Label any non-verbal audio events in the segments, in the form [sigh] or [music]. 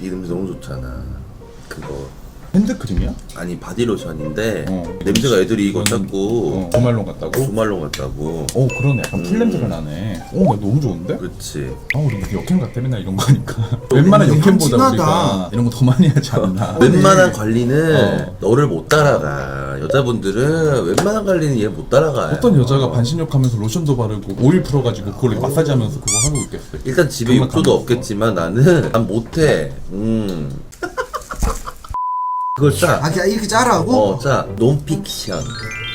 이 냄새 너무 좋잖아. 그거 핸드크림이야? 아니 바디로션인데 어. 냄새가 애들이 이거 자꾸 어, 주말로 갔다고? 주말로 같다고. 어 그러네 약간 풀 음. 냄새가 나네 어나 너무 좋은데? 그렇지. 아 우리 역캠 같아 맨날 이런 거 하니까 [laughs] 웬만한 근데 향진하다. 우리가 이런 거 더 많이 하지 않나 [laughs] 웬만한 관리는 어. 너를 못 따라가. 여자분들은 웬만한 관리는 얘 못 따라가. 어떤 여자가 반신욕하면서 로션도 바르고 오일 풀어가지고 그걸 마사지하면서 그거 하고 있겠어 일단 집에 욕조도. 없겠지만 나는 [laughs] 난 못해. 음. 그걸 짜. 아 그냥 이렇게 짜라고? 어, 짜. 논픽션.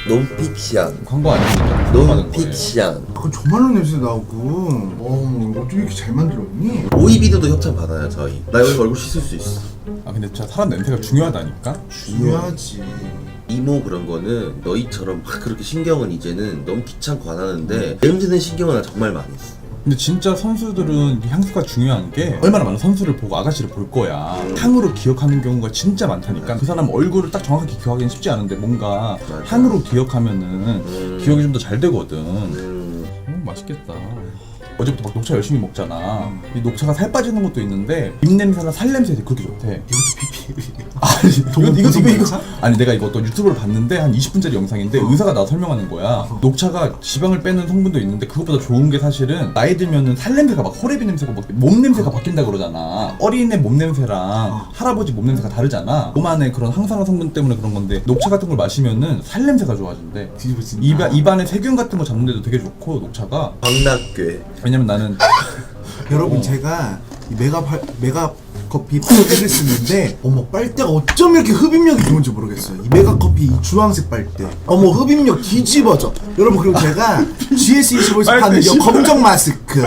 논픽션. 광고 아니니까 논픽션. 그건 정말로 냄새 나고 어 어떻게 이렇게 잘 만들었니? 오이비드도 협찬 받아요 저희. 나 여기 얼굴 씻을 수 있어. 아 근데 진짜 사람 냄새가 중요하다니까 중요하지 이모 그런 거는 너희처럼 막 그렇게 신경은 이제는 너무 귀찮고 안 하는데 냄새는 신경은 나 정말 많이 써. 근데 진짜 선수들은 이 향수가 중요한 게 얼마나 많은 선수를 보고 아가씨를 볼 거야 향으로 기억하는 경우가 진짜 많다니까 그 사람 얼굴을 딱 정확하게 기억하기는 쉽지 않은데 뭔가. 향으로 기억하면은 음. 기억이 좀 더 잘 되거든 음. 음, 맛있겠다. 어제부터 막 녹차 열심히 먹잖아. 이 녹차가 살 빠지는 것도 있는데 입 냄새나 살 냄새에 그렇게 좋대. 이것도 아니 이거 동- 이거 이거 이거? 아니 내가 이거 또 유튜브를 봤는데 한 20분짜리 영상인데 의사가 나와 설명하는 거야. 녹차가 지방을 빼는 성분도 있는데 그것보다 좋은 게 사실은 나이 들면은 살 냄새가 막 호레비 냄새가 막 몸 냄새가 바뀐다 그러잖아. 어린애 몸 냄새랑 할아버지 몸 냄새가 다르잖아. 몸 안에 그런 항산화 성분 때문에 그런 건데 녹차 같은 걸 마시면은 살 냄새가 좋아진대. 뒤집어진다. 입안 입안에 세균 같은 거 잡는데도 되게 좋고 녹차가 광락괴. 왜냐면 나는 [laughs] 여러분 어. 제가 이 메가 팔, 메가 커피 빨대를 쓰는데 어머 빨대가 어쩜 이렇게 흡입력이 좋은지 모르겠어요. 이 메가 커피 이 주황색 빨대. 어머 흡입력 뒤집어져. 여러분 그리고 제가 GS25에서 빨대 파는 이. 검정 마스크.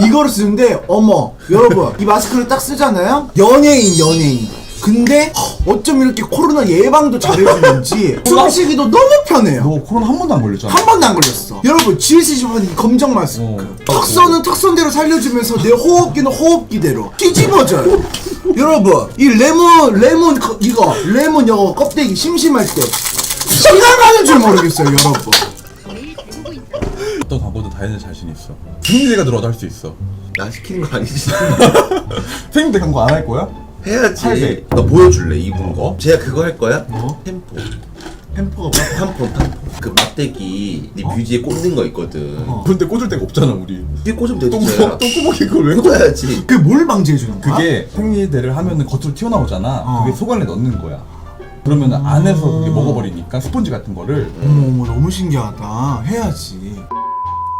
이거를 쓰는데 어머 여러분 이 마스크를 딱 쓰잖아요? 연예인 연예인 근데 어쩜 이렇게 코로나 예방도 잘해주는지 [laughs] 숨쉬기도 너무 편해요 너 코로나 한 번도 안 걸렸잖아. 한 번도 안 걸렸어. 여러분, GS25는 이 검정 마스크. 어. 턱선은 턱선대로 살려주면서 내 호흡기는 호흡기대로 뒤집어져요. 여러분, 이 레몬, 레몬, 거- 이거, 레몬 이거 껍데기 심심할 때. 시간 가는 줄 모르겠어요, 여러분. 어떤 광고도 다 해낼 자신 있어. 생리대가 들어와도 할 수 있어. 나 시키는 거 아니지? [laughs] 생리대 광고 안 할 거야? 해야지. 할배. 나 보여줄래 입은 거? 제가 그거 할 거야? 뭐? 템포. 햄퍼가 뭐? 탐폰 탐폰. 그 막대기 네 뷰지에 꽂는 거 있거든. 그런데 꽂을 데가 없잖아 우리. 뒤에 꽂으면 되지. 똥구멍 쟤야. 똥구멍에 그걸 왜 꽂아? 꽂아야지. 그게 뭘 방지해주는 거야? 그게 생리대를 하면은 겉으로 튀어나오잖아. 어. 그게 속 안에 넣는 거야. 그러면 안에서 그게 먹어버리니까 스펀지 같은 거를 어머, 어머, 너무 신기하다. 해야지.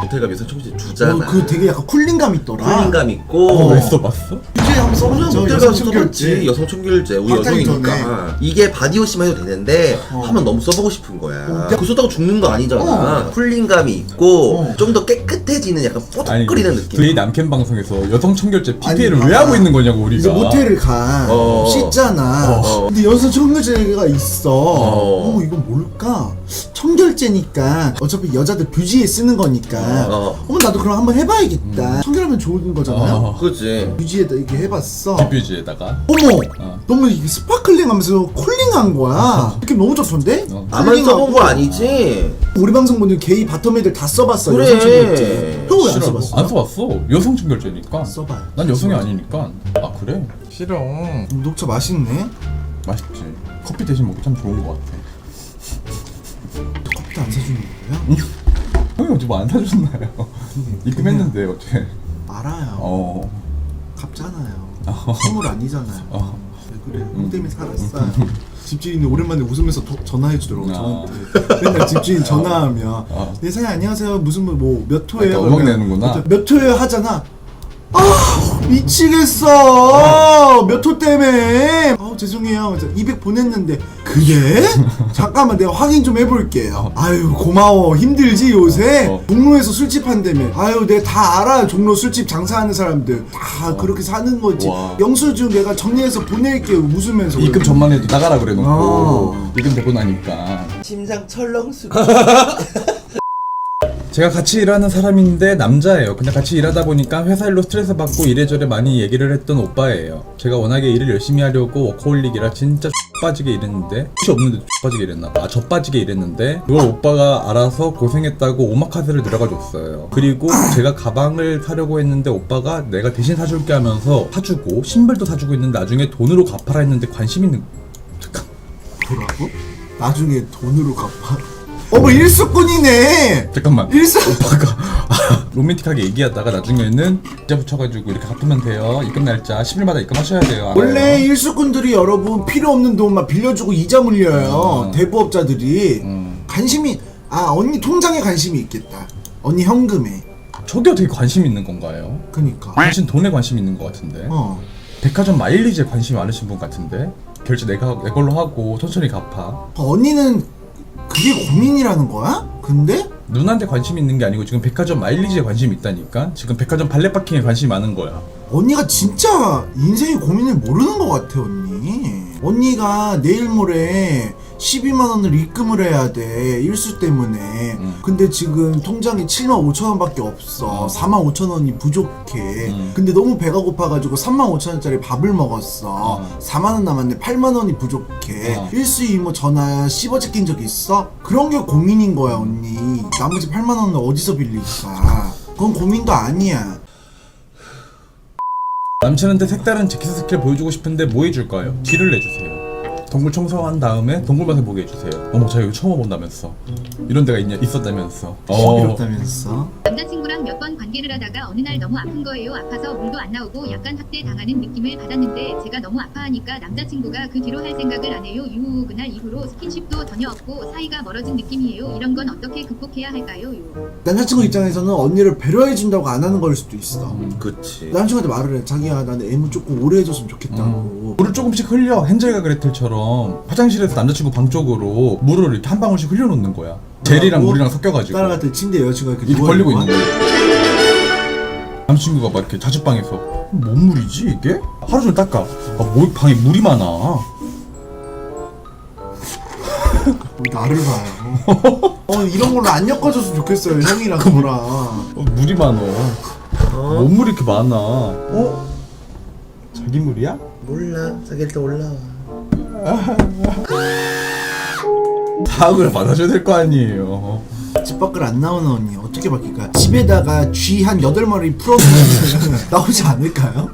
모텔 가면 청취자 주잖아. 어, 그 되게 약간 쿨링감 있더라. 쿨링감 있고. 어, 왜 써봤어? 이제 한번 써보자. 모텔 가서 써봤지. 여성 청결제. 우리 확장이 여성이니까. 이게 바디워시만 해도 되는데 어. 한번 너무 써보고 싶은 거야. 어. 그거 썼다고 죽는 거 아니잖아. 어. 쿨링감이 있고 어. 좀 더 깨끗해지는 약간 뽀득거리는 느낌. 저희 남캠 방송에서 여성 청결제 PPL을 아니, 왜. 하고 있는 거냐고 우리가. 이제 모텔을 가 어. 씻잖아. 어. 근데 여기서 청결제가 있어. 어. 어. 이건 뭘까? 청결제니까 어차피 여자들 뷰지에 쓰는 거니까. 어. 어. 머 나도 그럼 한번 해봐야겠다. 청결하면 좋은 거잖아요. 어. 그지. 뷰지에다 이렇게 해봤어. 뷰지에다가 어머, 어. 너무 이게 스파클링하면서 쿨링한 거야. 느낌 너무 좋던데? 어. 나만 써본 거 아니지? 우리 방송 분들 게이 바텀 애들 다 써봤어. 그래. 여성 청결제. 형왜 안 싫어. 써봤어? 안 써봤어. 여성 청결제니까. 써봐요. 난 여성이 아니니까. 아 그래? 싫어. 음, 녹차 맛있네. 맛있지. 커피 대신 먹기 참 좋은 것 같아. 안 사주는 거야? 형이 어제 뭐안 사줬나요? 입금했는데 어제. 알아요. 어. 갚잖아요. 선물 아니잖아요. 어. 왜 그래? 형 때문에 살았어요. 집주인이 오랜만에 웃으면서 도- 전화해주더라고 아. 저한테. 맨날 집주인 전화하면 아. 네 사장님 안녕하세요 무슨 뭐몇 호예요? 그러니까 음악 그러면 내는구나. 몇 호예요 하잖아. 아 미치겠어. 몇 호 때문에. 아 죄송해요. 그래서 200 보냈는데. 그래? [laughs] 잠깐만 내가 확인 좀 해볼게요. 아유 고마워. 힘들지 요새? 어. 종로에서 술집 한다며. 아유 내가 다 알아요. 종로 술집 장사하는 사람들. 다 그렇게 사는 거지. 와. 영수증 내가 정리해서 보낼게 요 웃으면서. 입금 전만 해도 나가라 그래 놓고. 어. 입금 되고 나니까. 심장 철렁수. 제가 같이 일하는 사람인데 남자예요. 근데 같이 일하다 보니까 회사 일로 스트레스 받고 이래저래 많이 얘기를 했던 오빠예요. 제가 워낙에 일을 열심히 하려고 워커홀릭이라 진짜 X 빠지게 일했는데 혹시 없는데 X 빠지게 일했나 봐. 아, 저 빠지게 일했는데 그걸 오빠가 알아서 고생했다고 오마카세를 들어가 줬어요. 그리고 제가 가방을 사려고 했는데 오빠가 내가 대신 사줄게 하면서 사주고 신발도 사주고 있는데 나중에 돈으로 갚아라 했는데 관심 있는 잠깐 뭐라고? 나중에 돈으로 갚아. 어머 일수꾼이네. 잠깐만 일수. 오빠가 [laughs] 로맨틱하게 얘기하다가 나중에는 이자 붙여가지고 이렇게 갚으면 돼요 입금 날짜 10일마다 입금하셔야 돼요 원래 알아요? 일수꾼들이 여러분 필요 없는 돈만 빌려주고 이자 물려요. 음. 대부업자들이 음. 관심이 아 언니 통장에 관심이 있겠다. 언니 현금에. 저게 어떻게 관심 있는 건가요? 그니까. 당신 돈에 관심 있는 것 같은데 어. 백화점 마일리지에 관심이 많으신 분 같은데 결제 내가 내 걸로 하고 천천히 갚아 언니는 그게 고민이라는 거야? 근데 누나한테 관심 있는 게 아니고 지금 백화점 마일리지에 관심이 있다니까 지금 백화점 발레 파킹에 관심이 많은 거야 언니가 진짜 인생의 고민을 모르는 것 같아 언니. 언니가 내일 모레 12만 원을 입금을 해야 돼 일수 때문에. 음. 근데 지금 통장에 7만 5천 원밖에 없어. 음. 4만 5천 원이 부족해. 음. 근데 너무 배가 고파가지고 3만 5천 원짜리 밥을 먹었어. 음. 4만 원 남았네. 8만 원이 부족해. 음. 일수 이모 전화 씹어지 낀적 있어? 그런 게 고민인 거야 언니. 나머지 8만 원은 어디서 빌릴까? 그건 고민도 아니야. 남친한테 색다른 제키스 스킬 보여주고 싶은데 뭐 해줄까요? 딜을 내주세요. 동굴 청소한 다음에 동굴 맛을 보게 해주세요. 어머, 자 여기 처음 와본다면서. 이런 데가 있냐, 있었다면서. 어. 이렇다면서? 남자친구랑 몇 번 관계를 하다가 어느 날 너무 아픈 거예요. 아파서 물도 안 나오고 약간 학대 당하는 느낌을 받았는데 제가 너무 아파하니까 남자친구가 그 뒤로 할 생각을 안 해요. 유 그날 이후로 스킨십도 전혀 없고 사이가 멀어진 느낌이에요. 이런 건 어떻게 극복해야 할까요? 유. 남자친구 입장에서는 언니를 배려해 준다고 안 하는 걸 수도 있어. 그치 남자친구한테 말을 해. 자기야, 나는 애무 조금 오래 해줬으면 좋겠다고. 물을 조금씩 흘려 헨젤과 그레텔처럼 화장실에서 남자친구 방 쪽으로 물을 이렇게 한 방울씩 흘려놓는 거야 젤이랑 뭐라고? 물이랑 섞여가지고 따라갔더니 침대 여자친구가 이렇게, 이렇게 벌리고 있는. 거야 남자친구가 막 이렇게 자취방에서 뭔 물이지 이게? 하루 종일 닦아 아, 뭐 방에 물이 많아 어, 나를 봐요. 어, 이런 걸로 안 엮어줬으면 좋겠어요, 형이랑 저랑. 어, 물이 많어 뭔 물이 이렇게 많아 어? 자기 물이야? 몰라 자기 일단 올라와 [laughs] 사학을 받아줘야 될 거 아니에요 집 밖을 안 나오는 언니, 어떻게 바뀔까? 집에다가 쥐 한 8마리 풀어두면 [laughs] 나오지 않을까요?